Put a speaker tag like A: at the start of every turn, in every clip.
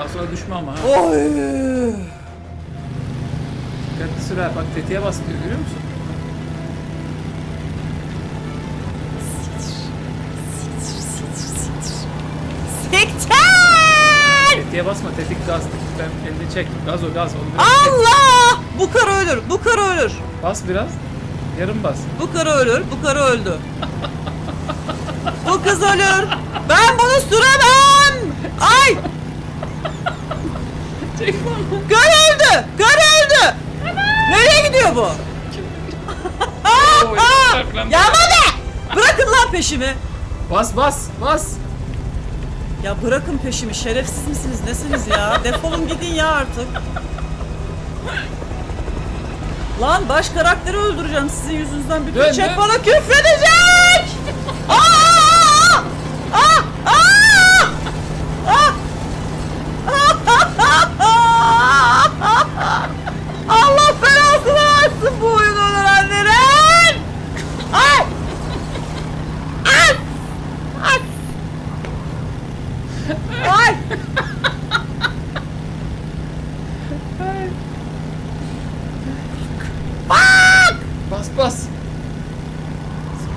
A: Buna düşme ama ha.
B: Oy.
A: Dikkatli sür ha. Bak tetiğe bas diyor görüyor musun?
B: Siktir!
A: Tetiğe basma tetik gaz. Tetikten elini çek. Gaz o gaz. Onu biraz çek.
B: Allah! Bu karı ölür, bu karı ölür.
A: Bas biraz. Yarım bas.
B: Bu karı ölür, bu karı öldü. bu kız ölür. Ben bunu süremem. Ay!
A: Çek bana.
B: Karı öldü, karı öldü. Nereye gidiyor bu? Yapma be! Bırakın lan peşimi.
A: Bas bas bas.
B: Ya bırakın peşimi. Şerefsiz misiniz? Nesiniz ya? Defolun gidin ya artık. Lan baş karakteri öldüreceğim sizin yüzünüzden. Bütün
A: Dön,
B: chat
A: dön.
B: bana küfredecek. Aa! Aa! Aa! Aa! Allah belasını versin bu oyunu öğrenenlerin. Ay! Ay! Ay! Ay!
A: Bas bas.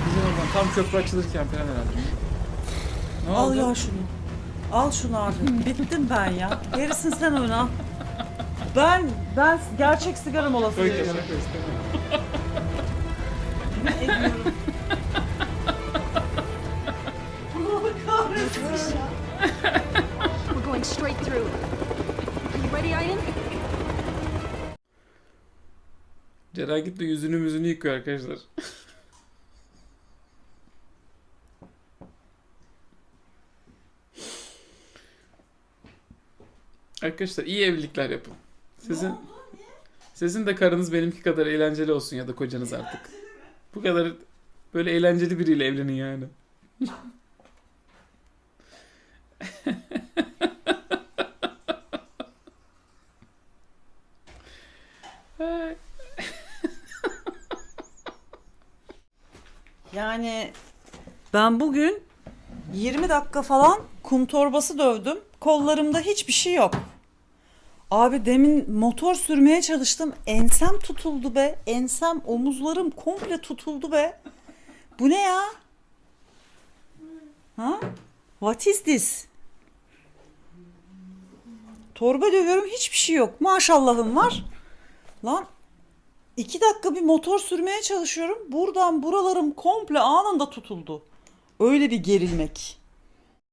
A: Güzel oradan tam köprü açılırken falan herhalde. Ne
B: Al
A: oldu?
B: ya şunu. Al şunu abi. Bittim ben ya. Gerisini sen oyna. Ben ben gerçek sigara molası
A: Koy
B: veriyorum.
A: kenara koy istemiyorum.
B: Ediyorum.
C: We're going straight through. You ready, Aiden?
A: Ceren gitti yüzünü müzünü yıkıyor arkadaşlar. arkadaşlar iyi evlilikler yapın. Sizin sizin de karınız benimki kadar eğlenceli olsun ya da kocanız artık. Bu kadar böyle eğlenceli biriyle evlenin yani.
B: Yani ben bugün 20 dakika falan kum torbası dövdüm. Kollarımda hiçbir şey yok. Abi demin motor sürmeye çalıştım. Ensem tutuldu be. Ensem, omuzlarım komple tutuldu be. Bu ne ya? Ha? What is this? Torba dövüyorum hiçbir şey yok. Maşallahım var. Lan iki dakika bir motor sürmeye çalışıyorum. Buradan buralarım komple anında tutuldu. Öyle bir gerilmek.